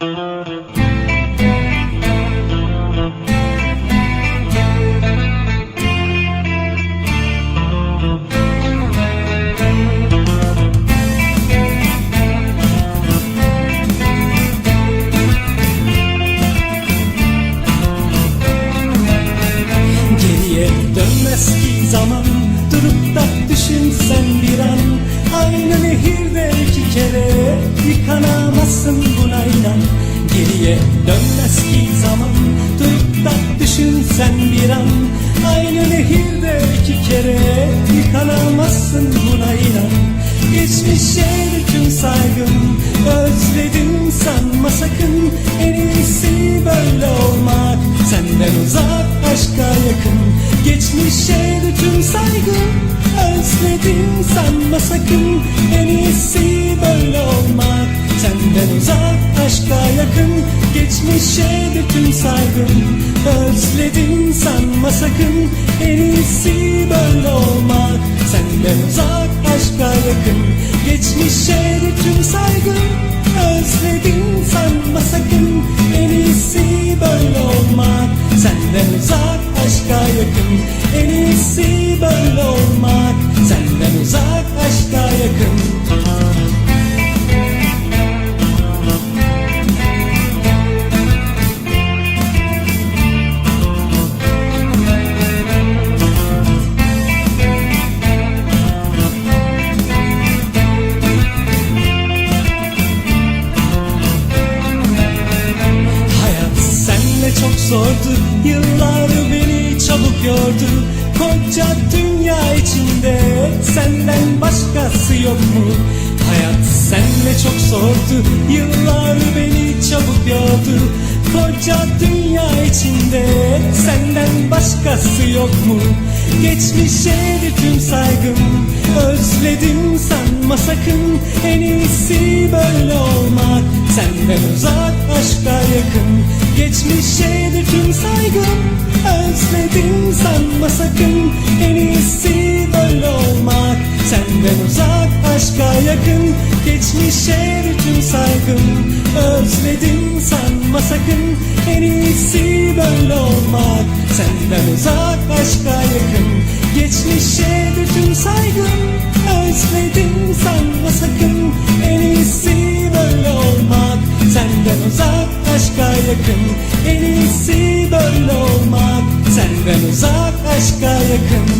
Geriye dönmez ki zaman Durup da düşünsen bir Geriye dönmez ki zaman. Durup da düşünsen bir an. Aynı nehirde iki kere Yıkanamazsın buna inan. Geçmişe tüm saygım Özledim sanma sakın. En iyisi böyle olmak. Senden uzak aşka yakın. Geçmişe tüm saygım Özledim sanma sakın. En iyisi böyle olmak Geçmişe tüm saygım Özledim sanma sakın. En iyisi böyle olmak Senden uzak aşka yakın. Geçmişe tüm saygım Özledim sanma sakın. En iyisi böyle olmak Senden uzak aşka yakın. En iyisi zordu Yıllar beni çabuk yordu. Koca dünya içinde Senden başkası yok mu? Hayat senle çok zordu. Yıllar beni çabuk yordu. Koca dünya içinde Senden başkası yok mu? Geçmişe tüm saygım. Özledim sanma sakın. En iyisi böyle olmak Senden uzak aşka yakın Geçmişe tüm saygım Özledim sanma sakın. En iyisi böyle olmak Senden uzak aşka yakın. Geçmişe tüm saygım Özledim sanma sakın. En iyisi böyle olmak Senden uzak aşka yakın. Geçmişe yakın. En iyisi böyle olmak. Senden uzak aşka yakın